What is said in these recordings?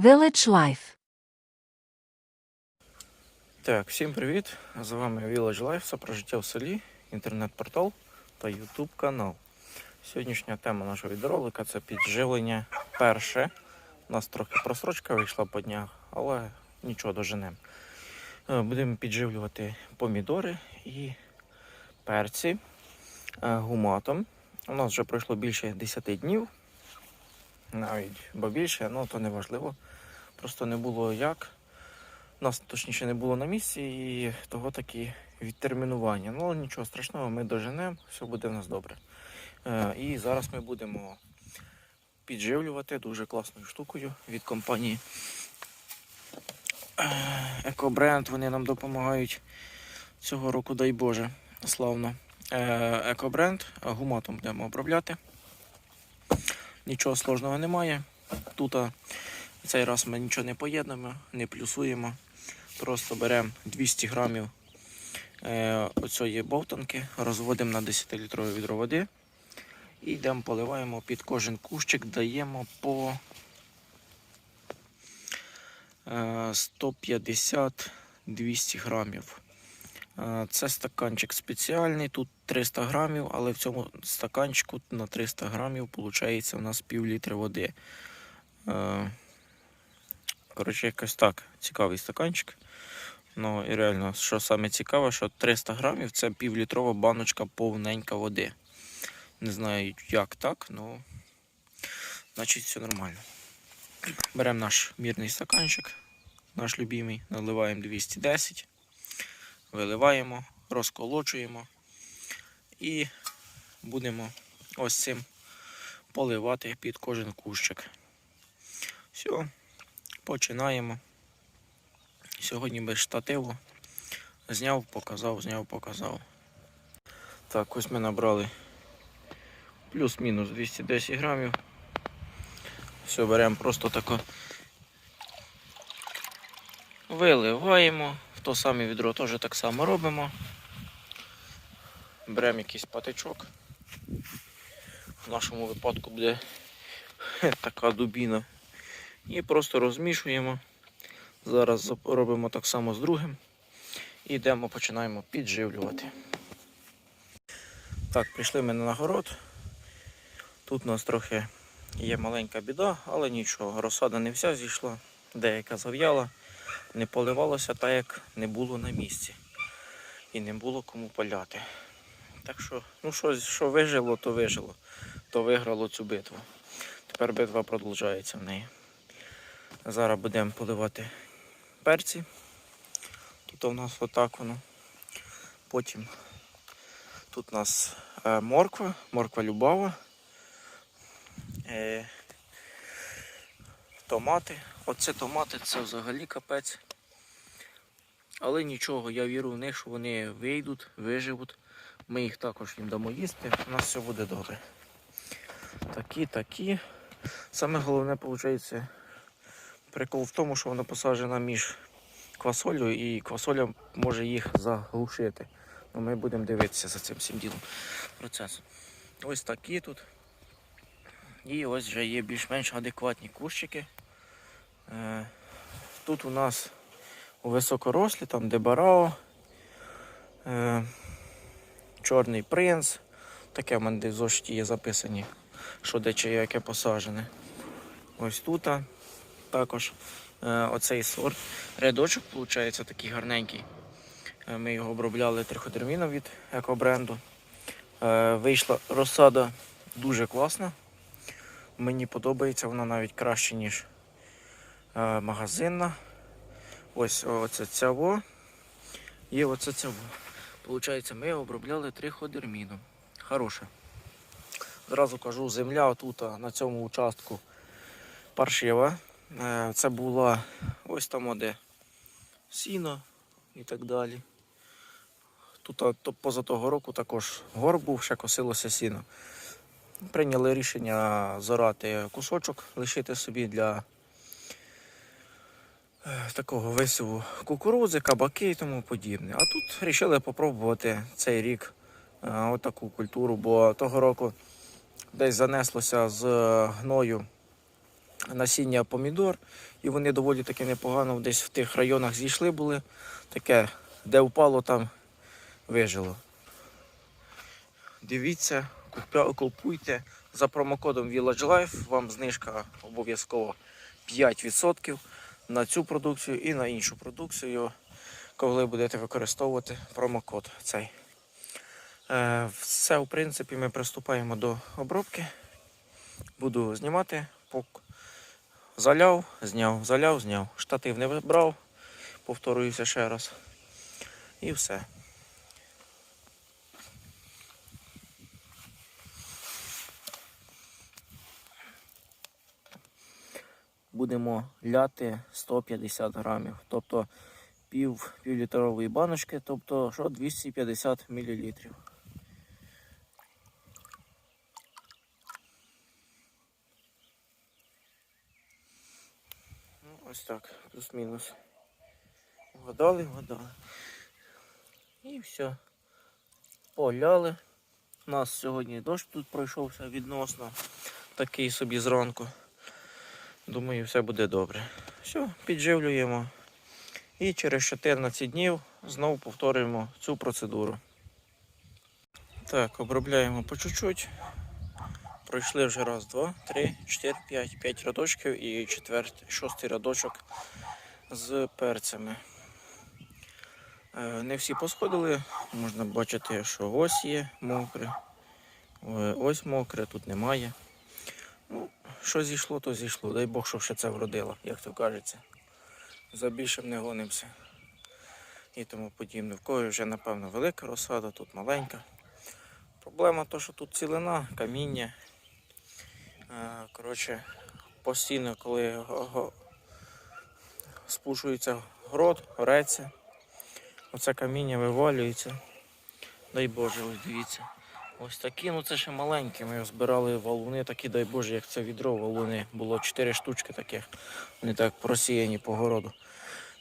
Village Life. Так, всім привіт! З вами Village Life, це про життя в селі, інтернет-портал та YouTube канал. Сьогоднішня тема нашого відеоролика це підживлення перше. У нас трохи просрочка вийшла по днях, але нічого доженемо. Е, Будемо підживлювати помідори і перці е, гуматом. У нас вже пройшло більше 10 днів, навіть бо більше, ну то не важливо. Просто не було як. Нас точніше не було на місці і того такі відтермінування. Ну, нічого страшного, ми доженемо, все буде в нас добре. Е, і зараз ми будемо підживлювати дуже класною штукою від компанії е, Екобренд. Вони нам допомагають цього року, дай Боже, славно. Е, Екобренд, гуматом будемо обробляти. Нічого сложного немає. Тут цей раз ми нічого не поєднуємо, не плюсуємо. Просто беремо 200 грамів е, оцієї бовтанки, розводимо на 10-літрове відро води і йдемо поливаємо під кожен кущик, даємо по е, 150-200 грамів. Е, Це стаканчик спеціальний, тут 300 грамів, але в цьому стаканчику на 300 грамів виходить у нас пів літри води. Е, Коротше, якось так. Цікавий стаканчик. Ну і реально, що саме цікаве, що 300 грамів це півлітрова баночка повненька води. Не знаю як так, але значить все нормально. Беремо наш мірний стаканчик, наш любимий, наливаємо 210, виливаємо, розколочуємо і будемо ось цим поливати під кожен кущик. Все, починаємо. Сьогодні без штативу. Зняв, показав, зняв, показав. Так, ось ми набрали плюс-мінус 210 грамів. Все, беремо просто тако. Виливаємо. В то саме відро теж так само робимо. Беремо якийсь патичок. В нашому випадку буде така дубіна. І просто розмішуємо. Зараз робимо так само з другим. І йдемо, починаємо підживлювати. Так, прийшли ми на город. Тут у нас трохи є маленька біда, але нічого. Розсада не вся зійшла, деяка зав'яла, не поливалося так, як не було на місці. І не було кому поляти. Так що, ну що, що вижило, то вижило, то виграло цю битву. Тепер битва продовжується в неї. Зараз будемо поливати перці. Тут у нас отак воно. Потім тут у нас е, морква, морква любава. Томати. Оце томати, це взагалі капець. Але нічого, я вірю в них, що вони вийдуть, виживуть. Ми їх також їм дамо їсти, у нас все буде добре. Такі, такі. Саме головне, виходить, Прикол в тому, що вона посаджена між квасолю і квасоля може їх заглушити. Ну, ми будемо дивитися за цим всім ділом процесом. Ось такі тут. І ось вже є більш-менш адекватні кущики. Е, Тут у нас у високорослі, там дебарао, е, Чорний принц. Таке в мене в зошиті є записані, що де чи яке посаджене. Ось тут. Також е, оцей сорт. Рядочок, виходить, такий гарненький. Ми його обробляли триходерміном від екобренду. Вийшла розсада дуже класна. Мені подобається, вона навіть краще, ніж е, магазинна. Ось оце цяво. І оце цяво. Получається, ми обробляли триходерміном. Хороше. Зразу кажу, земля тут на цьому участку паршива. Е, Це була ось там де сіно і так далі. Тут поза того року також гор був, ще косилося сіно. Прийняли рішення зорати кусочок, лишити собі для е, такого висіву кукурудзи, кабаки і тому подібне. А тут вирішили спробувати цей рік е, отаку культуру, бо того року десь занеслося з гною насіння помідор, і вони доволі таки непогано десь в тих районах зійшли були. Таке, де впало, там вижило. Дивіться, купуйте за промокодом Village Life, вам знижка обов'язково 5% на цю продукцію і на іншу продукцію, коли будете використовувати промокод цей. Е, Все, в принципі, ми приступаємо до обробки. Буду знімати, заляв, зняв, заляв, зняв. Штатив не вибрав, повторююся ще раз. І все. Будемо ляти 150 грамів, тобто пів, півлітрової баночки, тобто що 250 мілілітрів. Ну, ось так, плюс-мінус. Вгадали, вгадали. І все. Поляли. У нас сьогодні дощ тут пройшовся відносно. Такий собі зранку. Думаю, все буде добре. Все, підживлюємо. І через 14 днів знову повторюємо цю процедуру. Так, обробляємо по чуть-чуть. Пройшли вже раз, два, три, чотири, п'ять, п'ять рядочків і четвертий, шостий рядочок з перцями. Е, Не всі посходили, можна бачити, що ось є мокре, е, ось мокре, тут немає. Ну, що зійшло, то зійшло. Дай Бог, щоб ще це вродило, як то кажеться. За більшим не гонимося. І тому подібне. В когось вже, напевно, велика розсада, тут маленька. Проблема то, що тут цілина, каміння. Коротше, постійно, коли спушується грот, гореться, оце каміння вивалюється. Дай Боже, ось дивіться. Ось такі, ну це ще маленькі. Ми збирали валуни, такі, дай Боже, як це відро валуни. Було 4 штучки таких. Вони так просіяні по городу.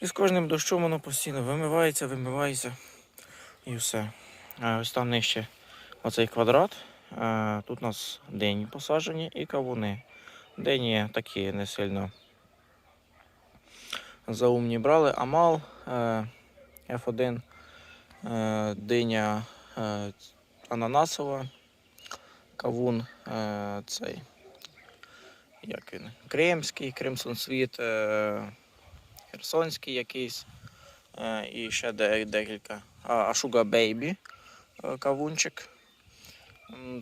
І з кожним дощом воно постійно вимивається, вимивається. І все. А ось там нижче оцей квадрат. А, Тут у нас дині посаджені і кавуни. Дині такі не сильно заумні брали. Амал е, F1, е, диня е, ананасова, кавун е, цей. Як він? Кримський, Кримсон Світ, е, Херсонський якийсь. Е, і ще декілька. Ашуга Бейбі кавунчик.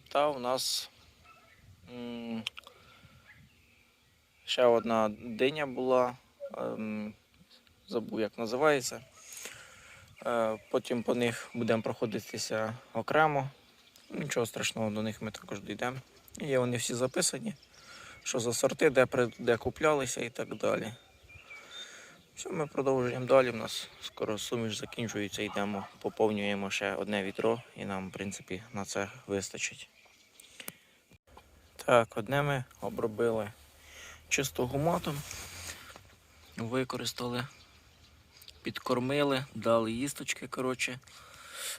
Та у нас ще одна диня була. ем, Забув, як називається. Е, Потім по них будемо проходитися окремо. Нічого страшного, до них ми також дійдемо. Є вони всі записані, що за сорти, де, де куплялися і так далі. Все, ми продовжуємо далі. У нас скоро суміш закінчується, йдемо, поповнюємо ще одне відро і нам, в принципі, на це вистачить. Так, одне ми обробили чисто гуматом, використали, підкормили, дали їсточки, коротше.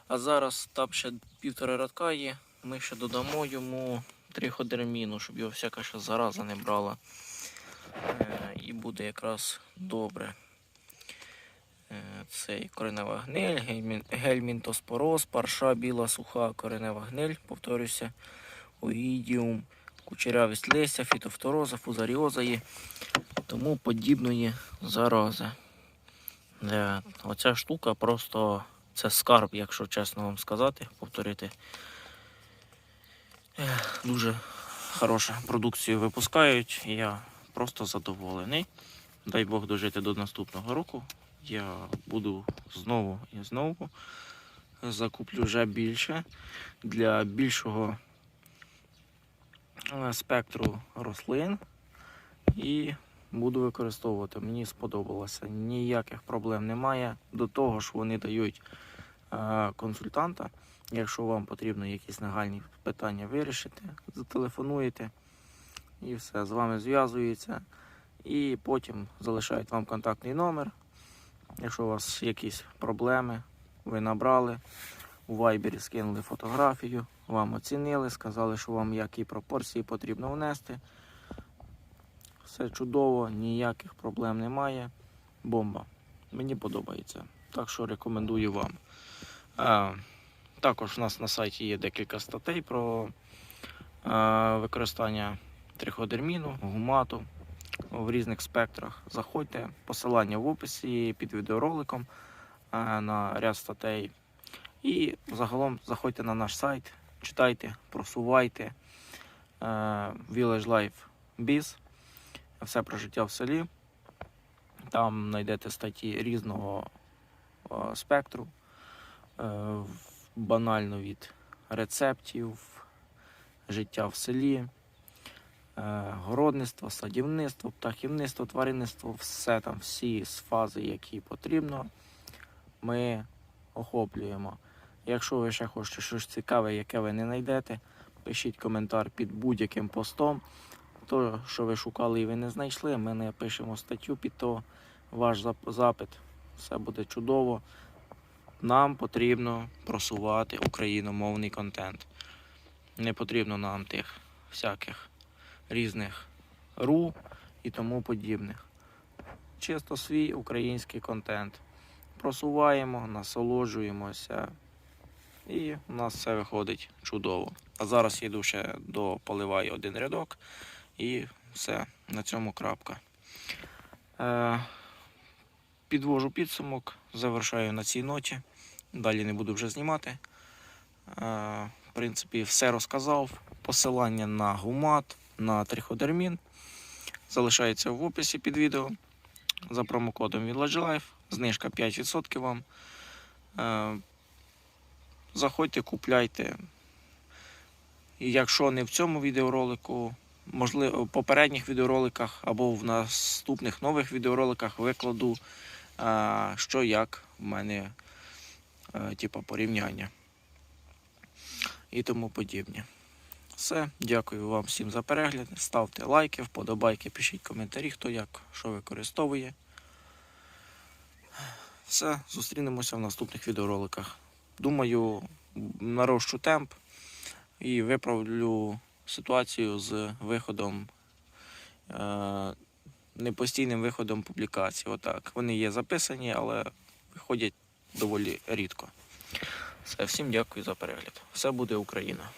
А зараз там ще півтора радка є. Ми ще додамо йому триходерміну, щоб його всяка ще зараза не брала. Е, і буде якраз добре. Е, Цей коренева гниль, гельмінтоспороз, парша біла суха коренева гниль, повторюся, оїдіум, кучерявість листя, фітофтороза, фузаріоза і тому подібної зарази. Е, Оця штука просто це скарб, якщо чесно вам сказати, повторити. Е, Дуже хорошу продукцію випускають. Я просто задоволений. Дай Бог дожити до наступного року. Я буду знову і знову закуплю вже більше для більшого е, спектру рослин і буду використовувати. Мені сподобалося. Ніяких проблем немає. До того ж, вони дають е, консультанта. Якщо вам потрібно якісь нагальні питання вирішити, зателефонуєте і все, з вами зв'язуються. І потім залишають вам контактний номер. Якщо у вас якісь проблеми, ви набрали, у Viber скинули фотографію, вам оцінили, сказали, що вам які пропорції потрібно внести. Все чудово, ніяких проблем немає. Бомба. Мені подобається. Так що рекомендую вам. Також у нас на сайті є декілька статей про використання триходерміну, гумату в різних спектрах. Заходьте, посилання в описі під відеороликом на ряд статей. І загалом заходьте на наш сайт, читайте, просувайте Village Life Biz, все про життя в селі. Там знайдете статті різного е, спектру, е, банально від рецептів, життя в селі, е, городництво, садівництво, птахівництво, тваринництво, все там, всі з фази, які потрібно, ми охоплюємо. Якщо ви ще хочете щось цікаве, яке ви не знайдете, пишіть коментар під будь-яким постом. То, що ви шукали і ви не знайшли, ми не пишемо статтю під то ваш запит. Все буде чудово. Нам потрібно просувати україномовний контент. Не потрібно нам тих всяких різних ру і тому подібних. Чисто свій український контент. Просуваємо, насолоджуємося. І у нас все виходить чудово. А зараз йду ще дополиваю один рядок і все, на цьому крапка. Е, підвожу підсумок, завершаю на цій ноті. Далі не буду вже знімати. Е, в принципі, все розказав. Посилання на гумат, на триходермін залишається в описі під відео. За промокодом Village Life. Знижка 5% вам. Е, заходьте, купляйте. І якщо не в цьому відеоролику, можливо, в попередніх відеороликах або в наступних нових відеороликах викладу, що як в мене, типу, порівняння і тому подібне. Все, дякую вам всім за перегляд. Ставте лайки, вподобайки, пишіть коментарі, хто як що використовує. Все, зустрінемося в наступних відеороликах. Думаю, нарощу темп і виправлю ситуацію з виходом, е, непостійним виходом публікацій. Отак. Вони є записані, але виходять доволі рідко. Все, всім дякую за перегляд. Все буде Україна.